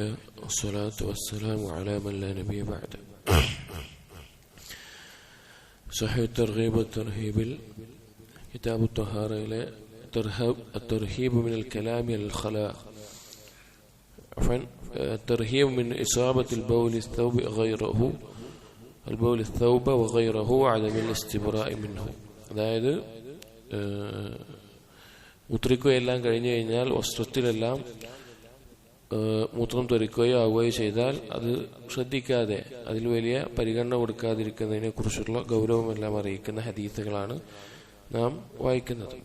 والصلاة والسلام على من لا نبي بعد صحيح الترغيب والترهيب كتاب الطهارة إلى ترهب الترهيب من الكلام إلى الخلاء عفوا الترهيب من إصابة البول الثوب غيره البول الثوب وغيره وعدم الاستبراء منه അതായത് മൂത്രിക്കുകയെല്ലാം കഴിഞ്ഞു കഴിഞ്ഞാൽ വസ്ത്രത്തിലെല്ലാം മൂത്രം തെറിക്കുകയോ ആവുകയോ ചെയ്താൽ അത് ശ്രദ്ധിക്കാതെ അതിൽ വലിയ പരിഗണന കൊടുക്കാതിരിക്കുന്നതിനെ കുറിച്ചുള്ള ഗൗരവമെല്ലാം അറിയിക്കുന്ന ഹദീസുകളാണ് നാം വായിക്കുന്നത്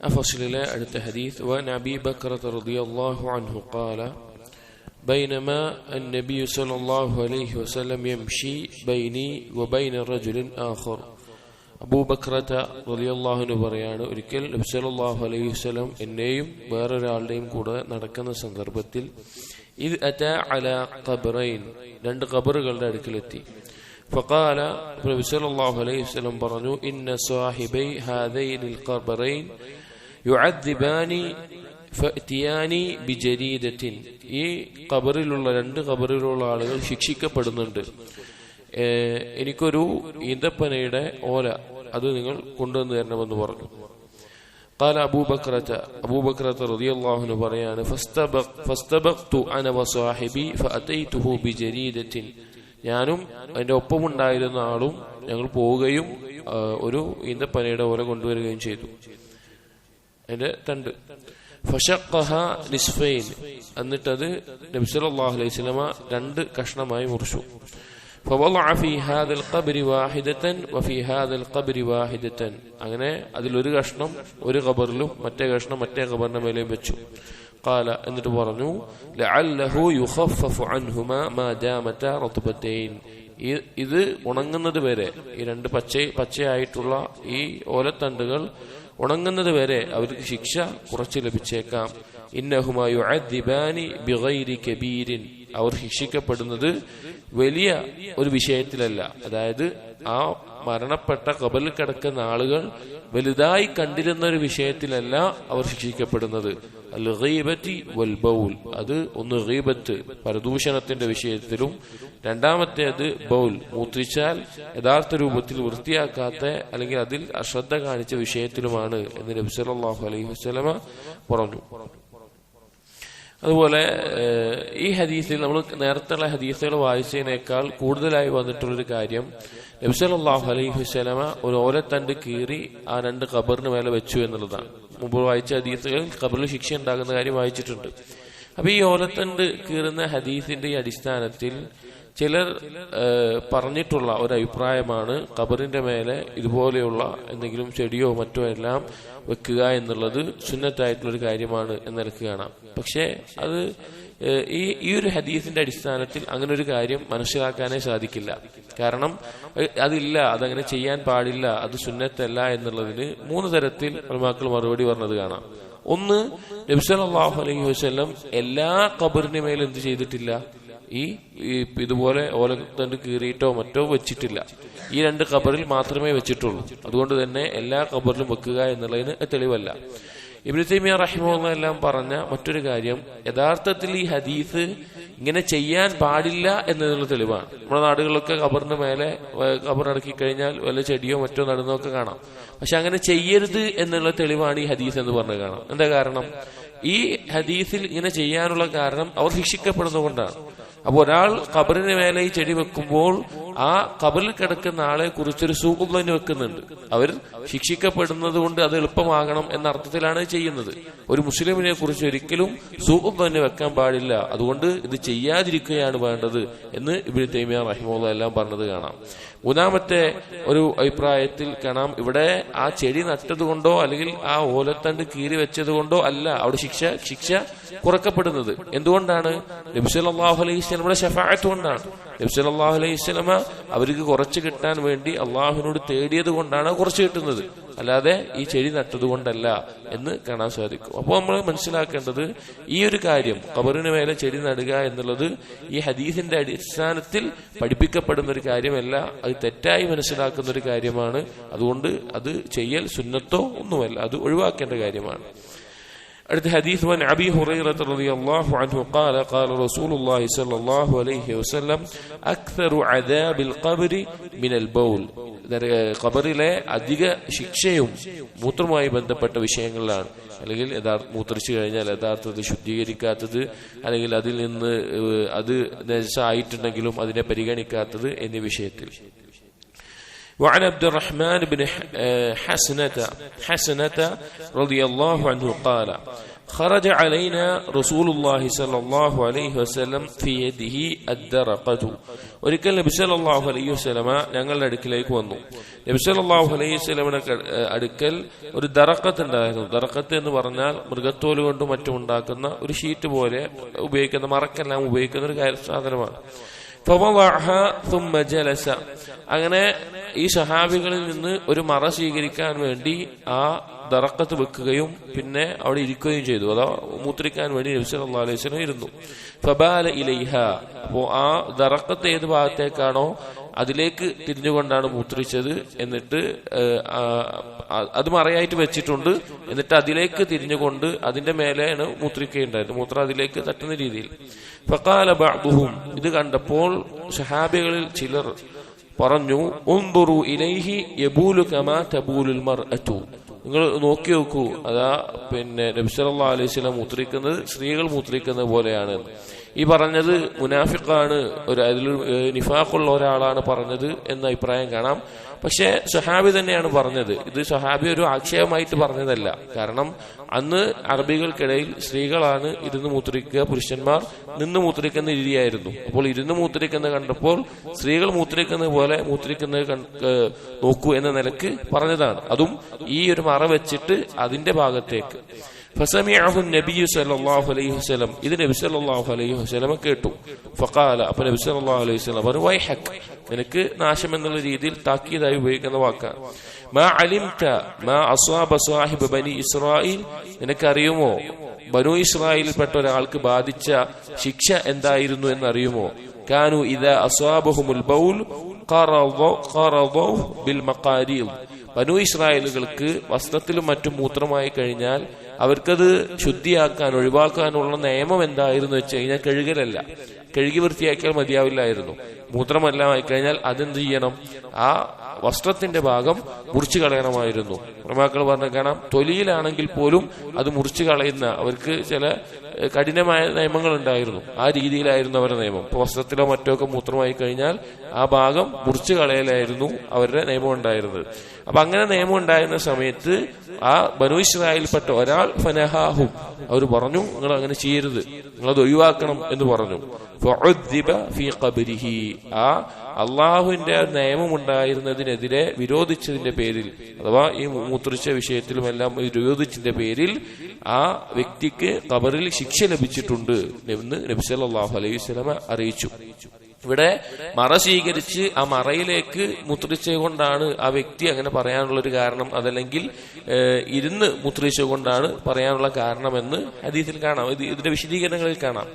അഫസിലെ അടുത്ത ഹദീസ് وعن أبي بكرة رضي الله عنه قال بينما النبي صلى الله عليه وسلم يمشي بيني وبين رجل آخر അബൂബക്രത റലിയല്ലാഹുന് പറയാണ് ഒരിക്കൽ നബ്സലാഹു അലൈഹി വസ്ലം എന്നെയും വേറൊരാളുടെയും കൂടെ നടക്കുന്ന സന്ദർഭത്തിൽ ഇത് അറ്റ അല ഖബറൈൻ രണ്ട് ഖബറുകളുടെ അടുക്കിലെത്തി فقال നബി സല്ലല്ലാഹു അലൈഹി വസല്ലം പറഞ്ഞു ഇന്ന സാഹിബൈ ഹാദൈനിൽ ഖബറൈൻ യുഅദ്ദിബാനി ഫഅതിയാനി ബിജരീദത്തിൻ ഈ ഖബറിലുള്ള രണ്ട് ഖബറിലുള്ള ആളുകൾ ശിക്ഷിക്കപ്പെടുന്നുണ്ട് എനിക്കൊരു ഈന്തപ്പനയുടെ ഓല അത് നിങ്ങൾ കൊണ്ടുവന്നു തരണമെന്ന് പറഞ്ഞു قال أبو بكرة أبو بكرة رضي الله عنه بريان فاستبق فاستبقت أنا وصاحبي فأتيته بجريدة ഞാനും അതിന്റെ ഒപ്പമുണ്ടായിരുന്ന ആളും ഞങ്ങൾ പോവുകയും ഒരു ഈന്തപ്പനയുടെ ഓല കൊണ്ടുവരികയും ചെയ്തു അതിന്റെ തണ്ട് ഫഷഖഹ നിസ്ഫൈൻ എന്നിട്ടത് നബി സല്ലല്ലാഹു അലൈഹി വസല്ലമ രണ്ട് കഷ്ണമായി മുറിച്ചു فوضع في هذا القبر واحدة وفي هذا القبر واحدة അങ്ങനെ അതിലൊരു കഷ്ണം ഒരു ഖബറിലും മറ്റേ കഷ്ണം മറ്റേ ഖബറിന്റെ മേലെയും വെച്ചു قال എന്നിട്ട് പറഞ്ഞു لعله يخفف عنهما ما دامتا رطبتين ഇത് ഉണങ്ങുന്നത് വരെ ഈ രണ്ട് പച്ച പച്ചയായിട്ടുള്ള ഈ ഓലത്തണ്ടുകൾ ഉണങ്ങുന്നത് വരെ അവർക്ക് ശിക്ഷ കുറച്ച് ലഭിച്ചേക്കാം ഇന്നഹുമായു ബിഗൈരി കബീരിൻ അവർ ശിക്ഷിക്കപ്പെടുന്നത് വലിയ ഒരു വിഷയത്തിലല്ല. അതായത് ആ മരണപ്പെട്ട കബലിൽ കിടക്കുന്ന ആളുകൾ വലുതായി കണ്ടിരുന്ന ഒരു വിഷയത്തിലല്ല അവർ ശിക്ഷിക്കപ്പെടുന്നത്. അൽ വൽ ബൗൽ അത് ഒന്ന് ഗീബത്ത് പരദൂഷണത്തിന്റെ വിഷയത്തിലും. രണ്ടാമത്തേത് ബൗൽ. മൂത്രിച്ചാൽ യഥാർത്ഥ രൂപത്തിൽ വൃത്തിയാക്കാത്ത അല്ലെങ്കിൽ അതിൽ അശ്രദ്ധ കാണിച്ച വിഷയത്തിലുമാണ് എന്ന് നബി സല്ലല്ലാഹു അലൈഹി വസല്ലമ പറഞ്ഞു. അതുപോലെ ഈ ഹദീസിൽ നമ്മൾ നേരത്തെയുള്ള ഹദീസുകൾ വായിച്ചതിനേക്കാൾ കൂടുതലായി വന്നിട്ടുള്ളൊരു കാര്യം നബ്സലാഹു അലൈഹി വസ്ലമ ഒരു ഓലത്തണ്ട് കീറി ആ രണ്ട് ഖബറിന് മേലെ വെച്ചു എന്നുള്ളതാണ്. മുമ്പ് വായിച്ച ഹദീസുകളിൽ ഖബറിൽ ശിക്ഷ ഉണ്ടാകുന്ന കാര്യം വായിച്ചിട്ടുണ്ട്. അപ്പൊ ഈ ഓലത്തണ്ട് കീറുന്ന ഹദീസിന്റെ ഈ അടിസ്ഥാനത്തിൽ ചിലർ പറഞ്ഞിട്ടുള്ള ഒരു അഭിപ്രായമാണ് കബറിന്റെ മേലെ ഇതുപോലെയുള്ള എന്തെങ്കിലും ചെടിയോ മറ്റോ എല്ലാം വെക്കുക എന്നുള്ളത് സുന്നത്തായിട്ടുള്ള ഒരു കാര്യമാണ് എന്നെനിക്ക് കാണാം. പക്ഷേ അത് ഈ ഈ ഒരു ഹദീസിന്റെ അടിസ്ഥാനത്തിൽ അങ്ങനെ ഒരു കാര്യം മനസ്സിലാക്കാനേ സാധിക്കില്ല. കാരണം അതില്ല അതങ്ങനെ ചെയ്യാൻ പാടില്ല അത് സുന്നത്തല്ല എന്നുള്ളതിന് മൂന്ന് തരത്തിൽ മക്കൾ മറുപടി പറഞ്ഞത് കാണാം. ഒന്ന് നബ്സലാഹു അലൈഹി വസ്ലം എല്ലാ ഖബറിന് മേലും എന്ത് ചെയ്തിട്ടില്ല? ഈ ഇതുപോലെ ഓലത്തണ്ട് കീറിയിട്ടോ മറ്റോ വെച്ചിട്ടില്ല. ഈ രണ്ട് ഖബറിൽ മാത്രമേ വെച്ചിട്ടുള്ളൂ. അതുകൊണ്ട് തന്നെ എല്ലാ ഖബറിലും വെക്കുക എന്നുള്ളതിന് തെളിവല്ല. ഇബ്നു തൈമിയ റഹിമുള്ള എല്ലാം പറഞ്ഞ മറ്റൊരു കാര്യം യഥാർത്ഥത്തിൽ ഈ ഹദീസ് ഇങ്ങനെ ചെയ്യാൻ പാടില്ല എന്നതിനുള്ള തെളിവാണ്. നമ്മുടെ നാടുകളിലൊക്കെ ഖബറിന് മേലെ ഖബർ അടക്കി കഴിഞ്ഞാൽ വല്ല ചെടിയോ മറ്റോ നടന്നൊക്കെ കാണാം. പക്ഷെ അങ്ങനെ ചെയ്യരുത് എന്നുള്ള തെളിവാണ് ഈ ഹദീസ് എന്ന് പറഞ്ഞു കാണാം എന്താ കാരണം? ഈ ഹദീസിൽ ഇങ്ങനെ ചെയ്യാനുള്ള കാരണം അവർ ശിക്ഷിക്കപ്പെടുന്നതുകൊണ്ടാണ് അപ്പൊ ഒരാൾ കബറിന് മേലെ ഈ ചെടി വെക്കുമ്പോൾ ആ കബറിൽ കിടക്കുന്ന ആളെ കുറിച്ചൊരു സൂഖം തന്നെ വെക്കുന്നുണ്ട്. അവർ ശിക്ഷിക്കപ്പെടുന്നത് കൊണ്ട് അത് എളുപ്പമാകണം എന്ന അർത്ഥത്തിലാണ് ചെയ്യുന്നത്. ഒരു മുസ്ലിമിനെ കുറിച്ച് ഒരിക്കലും സൂഖം തന്നെ വെക്കാൻ പാടില്ല. അതുകൊണ്ട് ഇത് ചെയ്യാതിരിക്കുകയാണ് വേണ്ടത് എന്ന് ഇബിൻ തൈമിയ റഹിമുള്ള എല്ലാം പറഞ്ഞത് കാണാം. മൂന്നാമത്തെ ഒരു അഭിപ്രായത്തിൽ കാണാം ഇവിടെ ആ ചെടി നട്ടതുകൊണ്ടോ അല്ലെങ്കിൽ ആ ഓലത്തണ്ട് കീറി വെച്ചത് കൊണ്ടോ അല്ല. അവിടെ ശിക്ഷ ശിക്ഷ കുറക്കപ്പെടുന്നത്. എന്തുകൊണ്ടാണ്? നബിസലാഹു അലൈഹി സ്വലമയുടെ ഷഫായത്ത് കൊണ്ടാണ്. അള്ളാഹു അലൈഹി സ്വലമ അവർക്ക് കുറച്ച് കിട്ടാൻ വേണ്ടി അള്ളാഹുവിനോട് തേടിയത് കൊണ്ടാണ് കുറച്ച് കിട്ടുന്നത്. അല്ലാതെ ഈ ചെടി നട്ടത് കൊണ്ടല്ല എന്ന് കാണാൻ സാധിക്കും. അപ്പോൾ നമ്മൾ മനസ്സിലാക്കേണ്ടത് ഈ ഒരു കാര്യം കബറിന് മേലെ ചെടി നടുക എന്നുള്ളത് ഈ ഹദീസിന്റെ അടിസ്ഥാനത്തിൽ പഠിപ്പിക്കപ്പെടുന്ന ഒരു കാര്യമല്ല. അത് തെറ്റായി മനസ്സിലാക്കുന്ന ഒരു കാര്യമാണ്. അതുകൊണ്ട് അത് ചെയ്യൽ സുന്നത്തോ ഒന്നുമല്ല. അത് ഒഴിവാക്കേണ്ട കാര്യമാണ്. അടുത്ത ഹദീസ് വൻ അബി ഹുറൈറത്ത് റളിയല്ലാഹു അൻഹു ഖാല ഖാല صلى സ്വല്ലല്ലാഹു അലൈഹി വസല്ലം اكثر അദാബിൽ القبر മിനൽ ബൗൽ. ഖബറിലെ അധിക ശിക്ഷയും മൂത്രമായി ബന്ധപ്പെട്ട വിഷയങ്ങളിലാണ്. അല്ലെങ്കിൽ യഥാർത്ഥ മൂത്രിച്ചു കഴിഞ്ഞാൽ യഥാർത്ഥത്തിൽ ശുദ്ധീകരിക്കാത്തത് അല്ലെങ്കിൽ അതിൽ നിന്ന് അത് നശായിട്ടുണ്ടെങ്കിലും അതിനെ പരിഗണിക്കാത്തത് എന്നീ വിഷയത്തിൽ. وعن عبد الرحمن بن ح- آه، حسنة حسنة رضي الله عنه قال خرج علينا رسول الله صلى الله عليه وسلم في يده الدرقة ഒരിക്കൽ നബി സല്ലല്ലാഹു അലൈഹി വസല്ലമ ഞങ്ങളുടെ അടുക്കിലേക്ക് വന്നു നബി സല്ലല്ലാഹു അലൈഹി വസല്ലമയുടെ ക- ഏഹ് അടുക്കൽ ഒരു ദറക്കത്ത് ഉണ്ടായിരുന്നു ദറക്കത്ത് എന്ന് പറഞ്ഞാൽ മൃഗത്തോല് കൊണ്ടും മറ്റും ഉണ്ടാക്കുന്ന ഒരു ഷീറ്റ് പോലെ ഉപയോഗിക്കുന്ന മറക്കെല്ലാം ഉപയോഗിക്കുന്ന ഒരു കാര്യ- സാധനമാണ് ജലസ. അങ്ങനെ ഈ സഹാബികളിൽ നിന്ന് ഒരു മറ സ്വീകരിക്കാൻ വേണ്ടി ആ ദറക്കത്ത് വെക്കുകയും പിന്നെ അവിടെ ഇരിക്കുകയും ചെയ്തു. അതാ മൂത്രിക്കാൻ വേണ്ടി നബിസ് അല്ലാ അലൈഹി ഇരുന്നു. ഫബാല ഇലൈഹ. അപ്പോ ആ ദറക്കത്ത് ഏത് ഭാഗത്തേക്കാണോ അതിലേക്ക് തിരിഞ്ഞുകൊണ്ടാണ് മൂത്രിച്ചത് എന്നിട്ട് അത് മറയായിട്ട് വെച്ചിട്ടുണ്ട്. എന്നിട്ട് അതിലേക്ക് തിരിഞ്ഞുകൊണ്ട് അതിന്റെ മേലെയാണ് മൂത്രിക്കുകയുണ്ടായത് മൂത്രം അതിലേക്ക് തട്ടുന്ന രീതിയിൽ. ഫക്കാല ബാബുഹും ഇത് കണ്ടപ്പോൾ സഹാബികളിൽ ചിലർ പറഞ്ഞു ഉംദുറു ഇലൈഹി യബൂലു കമാ തബൂലുൽ മർഅതു നിങ്ങൾ നോക്കി നോക്കൂ അതാ പിന്നെ നബി സല്ലല്ലാഹു അലൈഹി വസല്ലം മൂത്രിക്കുന്നത് സ്ത്രീകൾ മൂത്രിക്കുന്ന പോലെയാണ്. ഈ പറഞ്ഞത് മുനാഫിഖാണ് ഒരു അതിൽ നിഫാഖുള്ള ഒരാളാണ് പറഞ്ഞത് എന്ന അഭിപ്രായം കാണാം. പക്ഷേ സഹാബി തന്നെയാണ് പറഞ്ഞത്. ഇത് സഹാബി ഒരു ആക്ഷേപമായിട്ട് പറഞ്ഞതല്ല. കാരണം അന്ന് അറബികൾക്കിടയിൽ സ്ത്രീകളാണ് ഇരുന്ന് മൂത്രിക്കുക പുരുഷന്മാർ നിന്ന് മൂത്രിക്കുന്ന രീതിയായിരുന്നു. അപ്പോൾ ഇരുന്ന് മൂത്രിക്കുന്നത് കണ്ടപ്പോൾ സ്ത്രീകൾ മൂത്രിക്കുന്നത് പോലെ മൂത്രിക്കുന്നത് നോക്കൂ എന്ന നിലയ്ക്ക് പറഞ്ഞതാണ്. അതും ഈ ഒരു മറ വെച്ചിട്ട് അതിന്റെ ഭാഗത്തേക്ക്. ഫസമിഅഹു നബിയു സല്ലല്ലാഹു അലൈഹി വസല്ലം ഇത് നബി സല്ലല്ലാഹു അലൈഹി വസല്ലം കേട്ടു. ഫഖാല അപ്പൊ നബി സല്ലല്ലാഹു അലൈഹി വസല്ലം പറഞ്ഞു വൈഹക് നിനക്ക് നാശം എന്നുള്ള രീതിയിൽ താക്കീതായി ഉപയോഗിക്കുന്ന വാക്കാണ് മാ അലിംത മാ അസ്വാബ സാഹിബ് ബനി ഇസ്രായീൽ ഇസ്രായേൽ നിനക്കറിയുമോ? ബനു ഇസ്രായേലിൽപ്പെട്ട ഒരാൾക്ക് ബാധിച്ച ശിക്ഷ എന്തായിരുന്നു എന്നറിയുമോ? കാനു ഇത അസ്വാബഹുമുൽ ബൗൽ ബിൽ മക്കാരിൽ ബനു ഇസ്രായീലുകൾക്ക് വസ്ത്രത്തിലും മറ്റും മൂത്രമായി കഴിഞ്ഞാൽ അവർക്കത് ശുദ്ധിയാക്കാൻ ഒഴിവാക്കാനുള്ള നിയമം എന്തായിരുന്നു വെച്ച് കഴിഞ്ഞാൽ കഴുകലല്ല. കഴുകി വൃത്തിയാക്കിയാൽ മതിയാവില്ലായിരുന്നു. മൂത്രമെല്ലാം ആയിക്കഴിഞ്ഞാൽ അതെന്ത് ചെയ്യണം? ആ വസ്ത്രത്തിന്റെ ഭാഗം മുറിച്ചു കളയണമായിരുന്നു. പ്രമാക്കൾ പറഞ്ഞ കാണാം തൊലിയിലാണെങ്കിൽ പോലും അത് മുറിച്ചു കളയുന്ന അവർക്ക് ചില കഠിനമായ നിയമങ്ങൾ ഉണ്ടായിരുന്നു ആ രീതിയിലായിരുന്നു അവരുടെ നിയമം. ഇപ്പൊ വസ്ത്രത്തിലോ മറ്റോ ഒക്കെ മൂത്രമായി കഴിഞ്ഞാൽ ആ ഭാഗം മുറിച്ചു കളയലായിരുന്നു അവരുടെ നിയമം ഉണ്ടായിരുന്നത് അപ്പൊ അങ്ങനെ നിയമം ഉണ്ടായിരുന്ന സമയത്ത് ആ ബനു ഇസ്രായേൽപ്പെട്ട ഒരാൾ ഫനഹാഹും അവർ പറഞ്ഞു നിങ്ങൾ അങ്ങനെ ചെയ്യരുത്. നിങ്ങളത് ഒഴിവാക്കണം എന്ന് പറഞ്ഞു. ഖബ്രിഹി. ആ അള്ളാഹുവിന്റെ നിയമം ഉണ്ടായിരുന്നതിനെതിരെ വിരോധിച്ചതിന്റെ പേരിൽ അഥവാ ഈ മൂത്രിച്ച വിഷയത്തിലുമെല്ലാം വിരോധിച്ചതിന്റെ പേരിൽ ആ വ്യക്തിക്ക് കബറിൽ ശിക്ഷ ലഭിച്ചിട്ടുണ്ട് എന്ന് നബിസ് സല്ലല്ലാഹു അലൈഹി സ്വലമ അറിയിച്ചു. ഇവിടെ മറ സ്വീകരിച്ച് ആ മറയിലേക്ക് മുത്രിച്ചുകൊണ്ടാണ് ആ വ്യക്തി അങ്ങനെ പറയാനുള്ള ഒരു കാരണം അതല്ലെങ്കിൽ ഇരുന്ന് ഇരുന്ന് മുത്രിച്ചുകൊണ്ടാണ് പറയാനുള്ള കാരണമെന്ന് അതീതിൽ കാണാം. ഇത് ഇതിന്റെ വിശദീകരണങ്ങളിൽ കാണാം.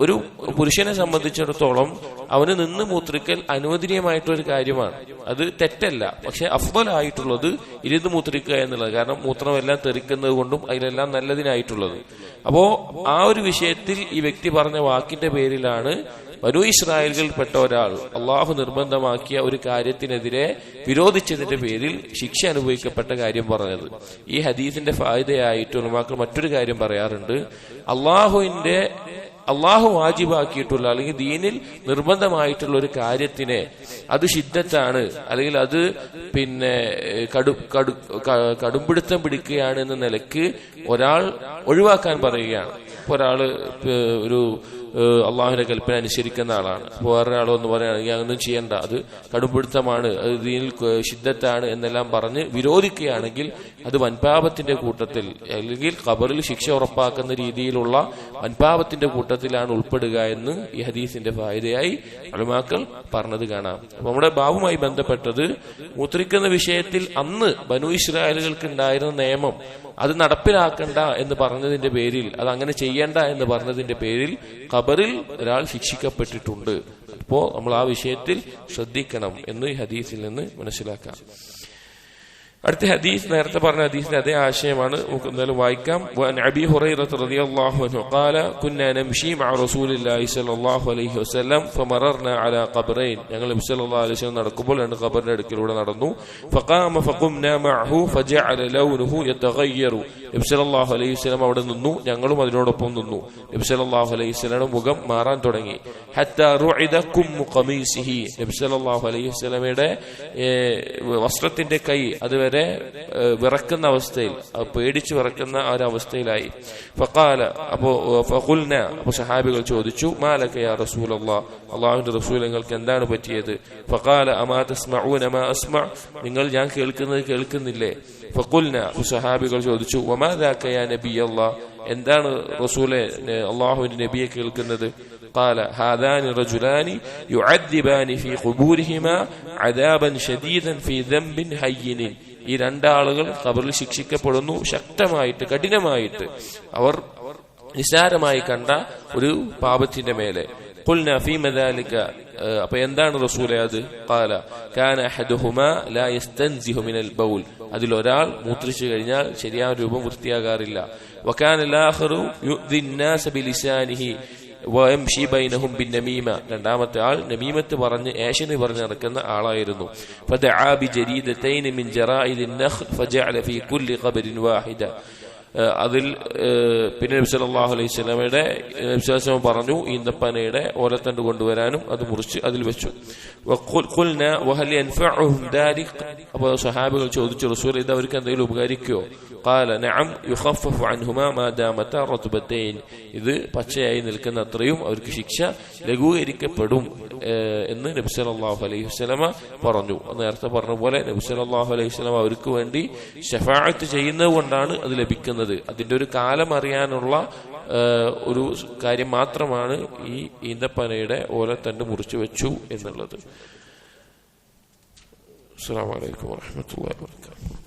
ഒരു പുരുഷനെ സംബന്ധിച്ചിടത്തോളം അവന് നിന്ന് മൂത്രിക്കൽ അനുവദനീയമായിട്ടുള്ള ഒരു കാര്യമാണ്. അത് തെറ്റല്ല. പക്ഷെ അഫ്ബലായിട്ടുള്ളത് ഇരുന്ന് മൂത്രിക്കുക എന്നുള്ളത്. കാരണം മൂത്രമെല്ലാം തെറിക്കുന്നത് കൊണ്ടും അതിലെല്ലാം നല്ലതിനായിട്ടുള്ളത്. അപ്പോ ആ ഒരു വിഷയത്തിൽ ഈ വ്യക്തി പറഞ്ഞ വാക്കിന്റെ പേരിലാണ് ബനു ഇസ്രായേലുകളിൽപ്പെട്ട ഒരാൾ അള്ളാഹു നിർബന്ധമാക്കിയ ഒരു കാര്യത്തിനെതിരെ വിരോധിച്ചതിന്റെ പേരിൽ ശിക്ഷ അനുഭവിക്കപ്പെട്ട കാര്യം പറഞ്ഞത്. ഈ ഹദീസിന്റെ ഫായതയായിട്ട് ഉലമാക്കൾ മറ്റൊരു കാര്യം പറയാറുണ്ട്. അള്ളാഹുവിന്റെ അള്ളാഹു വാജിബാക്കിയിട്ടുള്ള അല്ലെങ്കിൽ ദീനിൽ നിർബന്ധമായിട്ടുള്ള ഒരു കാര്യത്തിനെ അത് ശിദ്ധത്താണ് അല്ലെങ്കിൽ അത് പിന്നെ കടു കടു കടുംപിടുത്തം പിടിക്കുകയാണ് എന്ന നിലയ്ക്ക് ഒരാൾ ഒഴിവാക്കാൻ പറയുകയാണ്. ഒരാൾ ഒരു അള്ളാഹുവിന്റെ കൽപ്പന അനുസരിക്കുന്ന ആളാണ്. വേറെ ആളോ എന്ന് പറയുകയാണെങ്കിൽ അങ്ങനൊന്നും ചെയ്യേണ്ട. അത് കടുംപിടുത്തമാണ്. അത് ദീനിൽ ശിദ്ധത്താണ് എന്നെല്ലാം പറഞ്ഞ് വിരോധിക്കുകയാണെങ്കിൽ അത് വൻപാപത്തിന്റെ കൂട്ടത്തിൽ അല്ലെങ്കിൽ ഖബറിൽ ശിക്ഷ ഉറപ്പാക്കുന്ന രീതിയിലുള്ള വൻപാപത്തിന്റെ കൂട്ടത്തിലാണ് ഉൾപ്പെടുക എന്ന് ഈ ഹദീസിന്റെ ഫായതയായി അളിമാക്കൾ പറഞ്ഞത് കാണാം. നമ്മുടെ ബാബുമായി ബന്ധപ്പെട്ടത് മൂത്രിക്കുന്ന വിഷയത്തിൽ അന്ന് ബനു ഇസ്രായേലുകൾക്ക് ഉണ്ടായിരുന്ന നിയമം അത് നടപ്പിലാക്കണ്ട എന്ന് പറഞ്ഞതിന്റെ പേരിൽ അത് അങ്ങനെ ചെയ്യണ്ട എന്ന് പറഞ്ഞതിന്റെ പേരിൽ ഖബറിൽ ഒരാൾ ശിക്ഷിക്കപ്പെട്ടിട്ടുണ്ട്. അപ്പോ നമ്മൾ ആ വിഷയത്തിൽ ശ്രദ്ധിക്കണം എന്ന് ഹദീസിൽ നിന്ന് മനസ്സിലാക്കാം. അടുത്ത ഹദീസ് നേരത്തെ പറഞ്ഞ ഹദീസിന്റെ അതേ ആശയമാണ് നമുക്ക് എന്തായാലും വായിക്കാം. അബി ഹുറൈറത്ത് റളിയല്ലാഹു അൻഹു ഖാല കുന്നാ നംശി മഅ റസൂലില്ലാഹി الله അലൈഹി വസല്ലം ഫമറർന അലാ ഖബ്റൈൻ. ഞങ്ങൾ നബി സല്ലല്ലാഹു അലൈഹി വസല്ലം നടക്കുമ്പോൾ രണ്ട് ഖബറിന്റെ അടുക്കിലൂടെ നടന്നു. ഫഖാമ ഫഖുംനാ معه فجعل ലൗനുഹു يتغير നബ്സലാഹു അലൈഹി സ്വലം അവിടെ നിന്നു. ഞങ്ങളും അതിനോടൊപ്പം നിന്നു. നബ്സലാഹു അലൈഹി സ്വലയുടെ മുഖം മാറാൻ തുടങ്ങി. നബ്സലാഹു അലൈഹി സ്വലമയുടെ വസ്ത്രത്തിന്റെ കൈ അതുവരെ വിറക്കുന്ന അവസ്ഥയിൽ പേടിച്ചു വിറക്കുന്ന ആ ഒരു അവസ്ഥയിലായി. ഫക്കാല അപ്പോ ഫകുൽന അപ്പൊ സഹാബികൾ ചോദിച്ചു മാലക്കയ റസൂൽ അള്ളാ അള്ളാഹുവിന്റെ റസൂൽ നിങ്ങൾക്ക് എന്താണ് പറ്റിയത്? ഫക്കാല അമാ അസ്മ? നിങ്ങൾ ഞാൻ കേൾക്കുന്നത് കേൾക്കുന്നില്ലേ? ഫക്കുൽന സഹാബികൾ ചോദിച്ചു വമാ ദാക യാ നബിയല്ലാ എന്താണ് റസൂലെ ഏഹ്, അള്ളാഹുവിന്റെ നബിയെ കേൾക്കുന്നത് قال هذان رجلان يعذبان في قبورهما عذابا شديدا في ذنب هين ഈ രണ്ടാളുകൾ ഖബറിൽ ശിക്ഷിക്കപ്പെടുന്നു ശക്തമായിട്ട് കഠിനമായിട്ട് അവർ നിസാരമായി കണ്ട ഒരു പാപത്തിന്റെ മേലെ قلنا فيما ذلك ഏഹ്, അപ്പൊ എന്താണ് റസൂലെ അത് قال كان احدهما لا يستنزه من البول അതിൽ ഒരാൾ മൂത്രിച്ചു കഴിഞ്ഞാൽ ശരിയായ രൂപം വൃത്തിയാകാറില്ല. രണ്ടാമത്തെ ആൾ നമീമത്ത് പറഞ്ഞ് ഏഷന് പറഞ്ഞ് നടക്കുന്ന ആളായിരുന്നു. ഫദഅ ബിജരീദതൈൻ മിൻ ജറാഇദിൻ ഫജഅല ഫീ കുല്ലി ഖബരിൻ വാഹിദ. അതിൽ ഏഹ് പിന്നെ നബി സല്ലല്ലാഹു അലൈഹി വസല്ലമയുടെ നബി സല്ലല്ലാഹു അലൈഹി വസല്ലം പറഞ്ഞു ഈന്തപ്പനയുടെ ഓലത്തണ്ട് കൊണ്ടുവരാനും അത് മുറിച്ച് അതിൽ വെച്ചു വഖുൽ ഖുൽന വഹൽ യൻഫഉഹും ദാലിക് അപ്പോൾ സഹാബികൾ ചോദിച്ചു റസൂൽ ഇത് അവർക്ക് എന്തെങ്കിലും ഉപകരിക്കുമോ قال نعم يخفف عنهما ما دامتا رطبتين ഇത് പച്ചയായി നിൽക്കുന്ന അത്രയും അവർക്ക് ശിക്ഷ ലഘൂകരിക്കപ്പെടും ഏഹ് എന്ന് നബി സല്ലല്ലാഹു അലൈഹി വസല്ലമ പറഞ്ഞു നേരത്തെ പറഞ്ഞ പോലെ നബി സല്ലല്ലാഹു അലൈഹി വസല്ലമ അവർക്ക് വേണ്ടി ഷഫാഅത്ത് ചെയ്യുന്നത് കൊണ്ടാണ് അത് ലഭിക്കുന്നത് അതിന്റെ ഒരു കാലം അറിയാനുള്ള ഒരു കാര്യം മാത്രമാണ് ഈ ഈന്തപ്പനയുടെ ഓലത്തണ്ട് മുറിച്ചു വെച്ചു എന്നുള്ളത്. അസ്സാം വലൈക്കും വാഹമത്തല്ലാ വബറകാതുഹു.